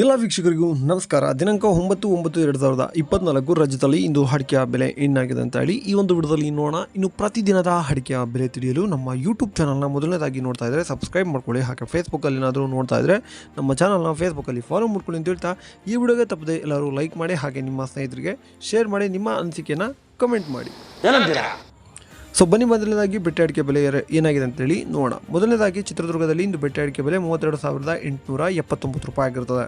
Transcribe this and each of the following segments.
ಎಲ್ಲ ವೀಕ್ಷಕರಿಗೂ ನಮಸ್ಕಾರ. ದಿನಾಂಕ ಒಂಬತ್ತು ಒಂಬತ್ತು ಎರಡು ಸಾವಿರದ ಇಪ್ಪತ್ನಾಲ್ಕು ರಾಜ್ಯದಲ್ಲಿ ಇಂದು ಅಡಿಕೆಯ ಬೆಲೆ ಏನಾಗಿದೆ ಅಂತ ಹೇಳಿ ಈ ಒಂದು ವಿಡಿಯೋದಲ್ಲಿ ನೋಡೋಣ. ಇನ್ನು ಪ್ರತಿದಿನದ ಅಡಿಕೆಯ ಬೆಲೆ ತಿಳಿಯಲು ನಮ್ಮ ಯೂಟ್ಯೂಬ್ ಚಾನಲ್ನ ಮೊದಲನೇದಾಗಿ ನೋಡ್ತಾ ಇದ್ದರೆ ಸಬ್ಸ್ಕ್ರೈಬ್ ಮಾಡ್ಕೊಳ್ಳಿ. ಹಾಗೆ ಫೇಸ್ಬುಕ್ಕಲ್ಲಿ ಏನಾದರೂ ನೋಡ್ತಾ ಇದ್ದರೆ ನಮ್ಮ ಚಾನಲ್ನ ಫೇಸ್ಬುಕ್ಕಲ್ಲಿ ಫಾಲೋ ಮಾಡ್ಕೊಳ್ಳಿ ಅಂತ ಹೇಳ್ತಾ ಈ ವಿಡಿಯೋಗೆ ತಪ್ಪದೆ ಎಲ್ಲರೂ ಲೈಕ್ ಮಾಡಿ ಹಾಗೆ ನಿಮ್ಮ ಸ್ನೇಹಿತರಿಗೆ ಶೇರ್ ಮಾಡಿ ನಿಮ್ಮ ಅನಿಸಿಕೆನ ಕಮೆಂಟ್ ಮಾಡಿ. ಏನಂತೀರಾ? ಸೊ ಬನ್ನಿ ಮೊದಲನೇದಾಗಿ ಬೆಟ್ಟೆ ಅಡಿಕೆ ಬೆಲೆ ಏನಾಗಿದೆ ಅಂತೇಳಿ ನೋಡೋಣ. ಮೊದಲನೇದಾಗಿ ಚಿತ್ರದುರ್ಗದಲ್ಲಿ ಇಂದು ಬೆಟ್ಟೆ ಅಡಿಕೆ ಬೆಲೆ ಮೂವತ್ತೆರಡು ಸಾವಿರದ ಎಂಟುನೂರ ಎಪ್ಪತ್ತೊಂಬತ್ತು ರೂಪಾಯಿ ಆಗಿರ್ತದೆ.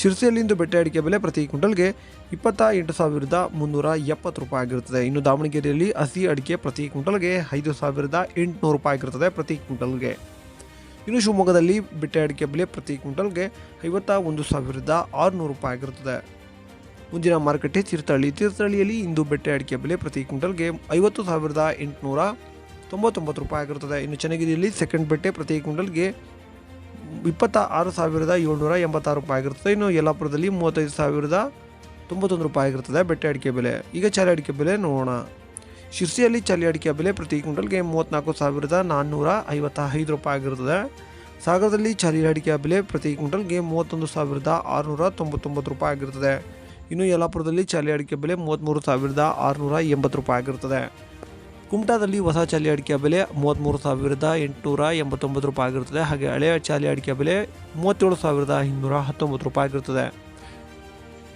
ಶಿರಸಿಯಲ್ಲಿ ಇಂದು ಬೆಟ್ಟೆ ಅಡಿಕೆ ಬೆಲೆ ಪ್ರತಿ ಕ್ವಿಂಟಲ್ಗೆ ಇಪ್ಪತ್ತ ಎಂಟು ಸಾವಿರದ ಮುನ್ನೂರ ಎಪ್ಪತ್ತು ರೂಪಾಯಿ ಆಗಿರುತ್ತದೆ ಇನ್ನು ದಾವಣಗೆರೆಯಲ್ಲಿ ಹಸಿ ಅಡಿಕೆ ಪ್ರತಿ ಕ್ವಿಂಟಲ್ಗೆ ಐದು ಸಾವಿರದ ಎಂಟುನೂರು ರೂಪಾಯಿ ಆಗಿರ್ತದೆ ಪ್ರತಿ ಕ್ವಿಂಟಲ್ಗೆ. ಇನ್ನು ಶಿವಮೊಗ್ಗದಲ್ಲಿ ಬೆಟ್ಟೆ ಅಡಿಕೆ ಬೆಲೆ ಪ್ರತಿ ಕ್ವಿಂಟಲ್ಗೆ ಐವತ್ತ ಒಂದು ಸಾವಿರದ ಆರುನೂರು ರೂಪಾಯಿ ಆಗಿರುತ್ತದೆ ಮುಂದಿನ ಮಾರುಕಟ್ಟೆ ತೀರ್ಥಹಳ್ಳಿ ತೀರ್ಥಹಳ್ಳಿಯಲ್ಲಿ ಇಂದು ಬೆಟ್ಟೆ ಅಡಿಕೆ ಬೆಲೆ ಪ್ರತಿ ಕ್ವಿಂಟಲ್ಗೆ ಐವತ್ತು ಸಾವಿರದ ಎಂಟುನೂರ ತೊಂಬತ್ತೊಂಬತ್ತು ರೂಪಾಯಿ ಆಗಿರುತ್ತದೆ. ಇನ್ನು ಚನ್ನಗಿರಿಯಲ್ಲಿ ಸೆಕೆಂಡ್ ಬೆಟ್ಟೆ ಪ್ರತಿ ಕ್ವಿಂಟಲ್ಗೆ ಇಪ್ಪತ್ತ ಆರು ಸಾವಿರದ ಏಳ್ನೂರ ಎಂಬತ್ತಾರು ರೂಪಾಯಿ ಆಗಿರುತ್ತದೆ. ಇನ್ನು ಯಲ್ಲಾಪುರದಲ್ಲಿ ಮೂವತ್ತೈದು ಸಾವಿರದ ತೊಂಬತ್ತೊಂದು ರೂಪಾಯಿ ಆಗಿರುತ್ತದೆ ಬೆಟ್ಟೆ ಅಡಿಕೆ ಬೆಲೆ. ಈಗ ಚಾಲಿ ಅಡಿಕೆ ಬೆಲೆ ನೋಡೋಣ. ಶಿರ್ಸಿಯಲ್ಲಿ ಚಾಲಿ ಅಡಿಕೆ ಬೆಲೆ ಪ್ರತಿ ಕ್ವಿಂಟಲ್ಗೆ ಮೂವತ್ತ್ನಾಲ್ಕು ಸಾವಿರದ ನಾನ್ನೂರ ಐವತ್ತ ಐದು ರೂಪಾಯಿ ಆಗಿರುತ್ತದೆ. ಸಾಗರದಲ್ಲಿ ಚಾಲಿ ಅಡಿಕೆ ಬೆಲೆ ಪ್ರತಿ ಕ್ವಿಂಟಲ್ಗೆ ಮೂವತ್ತೊಂದು ಸಾವಿರದ ಆರುನೂರ ತೊಂಬತ್ತೊಂಬತ್ತು ರೂಪಾಯಿ ಆಗಿರುತ್ತದೆ. ಇನ್ನು ಯಲ್ಲಾಪುರದಲ್ಲಿ ಚಾಲಿ ಅಡಿಕೆ ಬೆಲೆ ಮೂವತ್ತ್ಮೂರು ಸಾವಿರದ ಆರುನೂರ ಎಂಬತ್ತು ರೂಪಾಯಿ ಆಗಿರುತ್ತದೆ. ಕುಮಟಾದಲ್ಲಿ ಹೊಸ ಚಾಲಿ ಅಡಿಕೆ ಬೆಲೆ ಮೂವತ್ತ್ಮೂರು ಸಾವಿರದ ಎಂಟುನೂರ ಎಂಬತ್ತೊಂಬತ್ತು ರೂಪಾಯಿ ಆಗಿರುತ್ತದೆ. ಹಾಗೆ ಹಳೆಯ ಚಾಲಿ ಅಡಿಕೆ ಬೆಲೆ ಮೂವತ್ತೇಳು ಸಾವಿರದ ಇನ್ನೂರ ಹತ್ತೊಂಬತ್ತು ರೂಪಾಯಿ ಆಗಿರುತ್ತದೆ.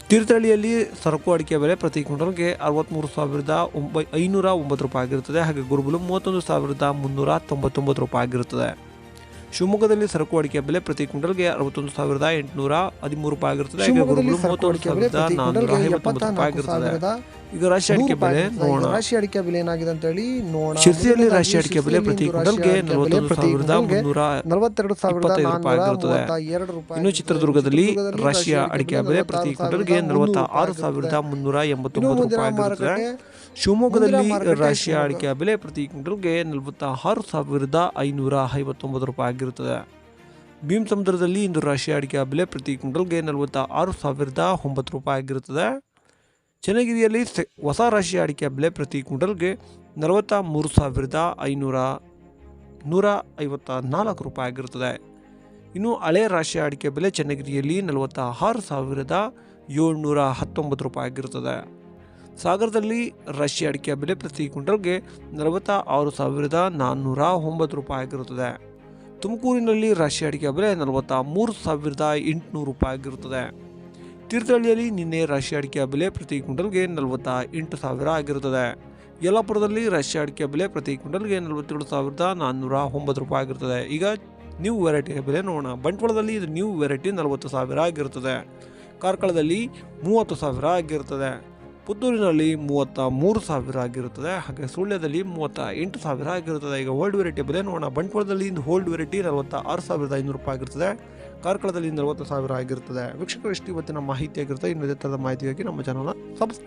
ತೀರ್ಥಹಳ್ಳಿಯಲ್ಲಿ ಸರಕು ಅಡಿಕೆ ಬೆಲೆ ಪ್ರತಿ ಕ್ವಿಂಟಲ್ಗೆ ಅರವತ್ತ್ಮೂರು ಸಾವಿರದ ಒಂಬೈ ಐನೂರ ಒಂಬತ್ತು ರೂಪಾಯಿ ಆಗಿರುತ್ತದೆ. ಹಾಗೆ ಗುರುಬಲು ಮೂವತ್ತೊಂದು ಸಾವಿರದ ಮುನ್ನೂರ ತೊಂಬತ್ತೊಂಬತ್ತು ರೂಪಾಯಿ ಆಗಿರುತ್ತದೆ. ಶಿವಮೊಗ್ಗದಲ್ಲಿ ಸರಕು ಅಡಿಕೆ ಬೆಲೆ ಪ್ರತಿ ಕ್ವಿಂಟಲ್ಗೆ ಅರವತ್ತೊಂದು ಸಾವಿರದ ಎಂಟುನೂರ ಹದಿಮೂರು ರೂಪಾಯಿ ಆಗಿರುತ್ತದೆ. ಈಗ ರಾಶಿ ಅಡಿಕೆ ಬೆಲೆ ನೋಡೋಣ. ರಾಶಿ ಅಡಿಕೆ ಬೆಲೆ ಏನಾಗಿದೆ ಅಂತ ಹೇಳಿ ನೋಡೋಣ. ಶಿರ್ಸಿಯಲ್ಲಿ ರಾಶಿ ಅಡಿಕೆ ಬೆಲೆ ಪ್ರತಿ ಕ್ವಿಂಟಲ್ಗೆ ನಲವತ್ತೊಂದು ಸಾವಿರದ ಮುನ್ನೂರ ನಲವತ್ತೆರಡು ಸಾವಿರದ ರೂಪಾಯಿ ಆಗಿರುತ್ತದೆ. ಇನ್ನು ಚಿತ್ರದುರ್ಗದಲ್ಲಿ ರಾಶಿಯ ಅಡಿಕೆ ಬೆಲೆ ಪ್ರತಿ ಕ್ವಿಂಟಲ್ಗೆ ನಲವತ್ತ ಆರು ಸಾವಿರದ ಮುನ್ನೂರ ಎಂಬತ್ತೊಂಬತ್ತು ರೂಪಾಯಿ ಆಗಿರುತ್ತದೆ. ಶಿವಮೊಗ್ಗದಲ್ಲಿ ರಾಶಿಯ ಅಡಿಕೆ ಬೆಲೆ ಪ್ರತಿ ಕ್ವಿಂಟಲ್ಗೆ ನಲವತ್ತ ಆರು ಸಾವಿರದ ಐನೂರ ಐವತ್ತೊಂಬತ್ತು ರೂಪಾಯಿ ಆಗಿರುತ್ತದೆ. ಭೀಮ್ ಸಮುದ್ರದಲ್ಲಿ ಇಂದು ರಾಶಿ ಅಡಿಕೆ ಬೆಲೆ ಪ್ರತಿ ಕ್ವಿಂಟಲ್ಗೆ ನಲವತ್ತ ಆರು ಸಾವಿರದ ಒಂಬತ್ತು ರೂಪಾಯಿ ಆಗಿರುತ್ತದೆ. ಚನ್ನಗಿರಿಯಲ್ಲಿ ಹೊಸ ರಾಶಿ ಅಡಿಕೆ ಬೆಲೆ ಪ್ರತಿ ಕ್ವಿಂಟಲ್ಗೆ ನಲವತ್ತ ಮೂರು ಸಾವಿರದ ಐನೂರ ನೂರ ಐವತ್ತ ನಾಲ್ಕು ರೂಪಾಯಿ ಆಗಿರುತ್ತದೆ. ಇನ್ನು ಹಳೆಯ ರಾಶಿ ಅಡಿಕೆ ಬೆಲೆ ಚನ್ನಗಿರಿಯಲ್ಲಿ ನಲವತ್ತ ಆರು ಸಾವಿರದ ಏಳ್ನೂರ ಹತ್ತೊಂಬತ್ತು ರೂಪಾಯಿ ಆಗಿರುತ್ತದೆ. ಸಾಗರದಲ್ಲಿ ರಾಶಿ ಅಡಿಕೆ ಬೆಲೆ ಪ್ರತಿ ಕ್ವಿಂಟಲ್ಗೆ ನಲವತ್ತ ಆರು ಸಾವಿರದ ನಾನ್ನೂರ ಒಂಬತ್ತು ರೂಪಾಯಿ ಆಗಿರುತ್ತದೆ. ತುಮಕೂರಿನಲ್ಲಿ ರಾಶಿ ಅಡಿಕೆ ಬೆಲೆ ನಲವತ್ತ ಮೂರು ಸಾವಿರದ ಎಂಟುನೂರು ರೂಪಾಯಿ ಆಗಿರುತ್ತದೆ. ತೀರ್ಥಹಳ್ಳಿಯಲ್ಲಿ ನಿನ್ನೆ ರಾಶಿ ಅಡಿಕೆ ಬೆಲೆ ಪ್ರತಿ ಕ್ವಿಂಟಲ್ಗೆ ನಲವತ್ತ ಎಂಟು ಸಾವಿರ ಆಗಿರುತ್ತದೆ. ಯಲ್ಲಾಪುರದಲ್ಲಿ ರಾಶಿ ಅಡಿಕೆ ಬೆಲೆ ಪ್ರತಿ ಕ್ವಿಂಟಲ್ಗೆ ನಲವತ್ತೇಳು ಸಾವಿರದ ನಾನ್ನೂರ ಒಂಬತ್ತು ರೂಪಾಯಿ ಆಗಿರುತ್ತದೆ. ಈಗ ನ್ಯೂ ವೆರೈಟಿಯ ಬೆಲೆ ನೋಡೋಣ. ಬಂಟ್ವಾಳದಲ್ಲಿ ಇದು ನ್ಯೂ ವೆರೈಟಿ ನಲವತ್ತು ಸಾವಿರ ಆಗಿರುತ್ತದೆ. ಕಾರ್ಕಳದಲ್ಲಿ ಮೂವತ್ತು ಸಾವಿರ ಆಗಿರುತ್ತದೆ. ಪುತ್ತೂರಿನಲ್ಲಿ ಮೂವತ್ತ ಮೂರು ಸಾವಿರ ಆಗಿರುತ್ತದೆ, ಹಾಗೆ ಸುಳ್ಯದಲ್ಲಿ ಮೂವತ್ತ ಎಂಟು ಸಾವಿರ ಆಗಿರುತ್ತದೆ. ಈಗ ಓಲ್ಡ್ ವೆರೈಟಿ ಬೆಲೆ ನೋಡೋಣ. ಬಂಟ್ವಾಳದಲ್ಲಿ ಇಂದು ಓಲ್ಡ್ ವೆರೈಟಿ ನಲವತ್ತ ಆರು ಸಾವಿರದ ಐನೂರು ರೂಪಾಯಿ ಆಗಿರುತ್ತದೆ. ಕಾರ್ಕಳದಲ್ಲಿ ನಲವತ್ತು ಸಾವಿರ ಆಗಿರುತ್ತದೆ. ವೀಕ್ಷಕರು ಎಷ್ಟು ಇವತ್ತಿನ ಮಾಹಿತಿ ಆಗಿರುತ್ತೆ. ಇನ್ನು ಇದೇ ಥರದ ಮಾಹಿತಿಗಾಗಿ ನಮ್ಮ ಚಾನಲ್ನ ಸಬ್ಸ್ಕ್ರೈಬ್